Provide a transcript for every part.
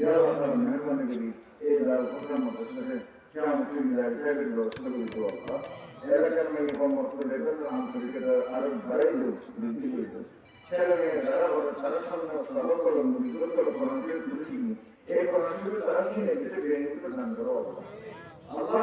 ইয়া আল্লাহ মেহরবানি করি এই দাও প্রোগ্রাম করে কেমন যায় প্রাইভেট লোক শুরু করতে পারবা এলাকার মেয়ে কম মত করে দেখবেন আন্তরিকতা আরও বাড়াই লোক বৃদ্ধি করবে ছেলে মেয়ে যারা করো করো করো আল্লাহ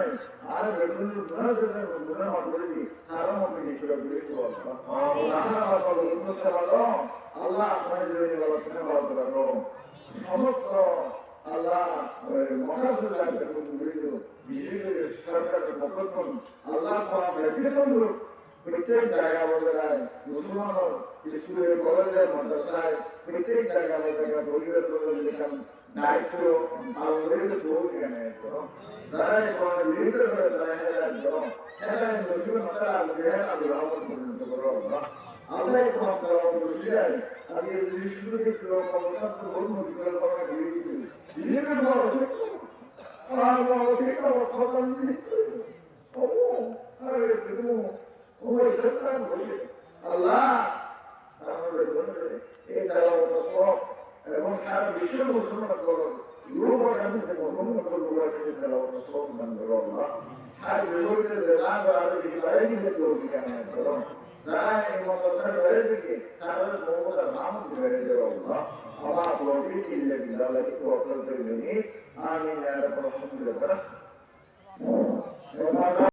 করো আল্লাহ যে আপনার পথে কেন করব সে করলে দিকে মেহনত করেন তারা মেহনতের বদলা আল্লাহ মন করো দিকে দিকে দান করো আল্লাহ যে কোনো মহাপুরুষ যারা আসি জাহান্ন ধারণ করে তারা নষ্ট হয় বিপরীত আল্লাহ এই দুর্বল রাস্তা সামনে আর বেগুন গুণা জন্য গুণা মাফ করে দিই তারা মনে নিশ্চয় বিপরীত আল্লাহ আল্লাহ আপনার জন্য বলা তুমি বলা এবং সারা বিশ্বের মুসলমান করো ইউরোপ কান্ট্রিতে মুসলমান করো এই তেলাওয়াত সব দান করো আল্লাহ আর বিপরীতে দান করা আর কি বাইরে গিয়ে তো কেন করো যারা এই মতসার বাইরে থেকে তাদের মমতার নাম ধরে দেওয়া আল্লাহ আমার তৌফিক ইল্লা বিল্লাহ লাকি তাওয়াক্কালতু ইলাইহি আমিন রাব্বাল আলামিন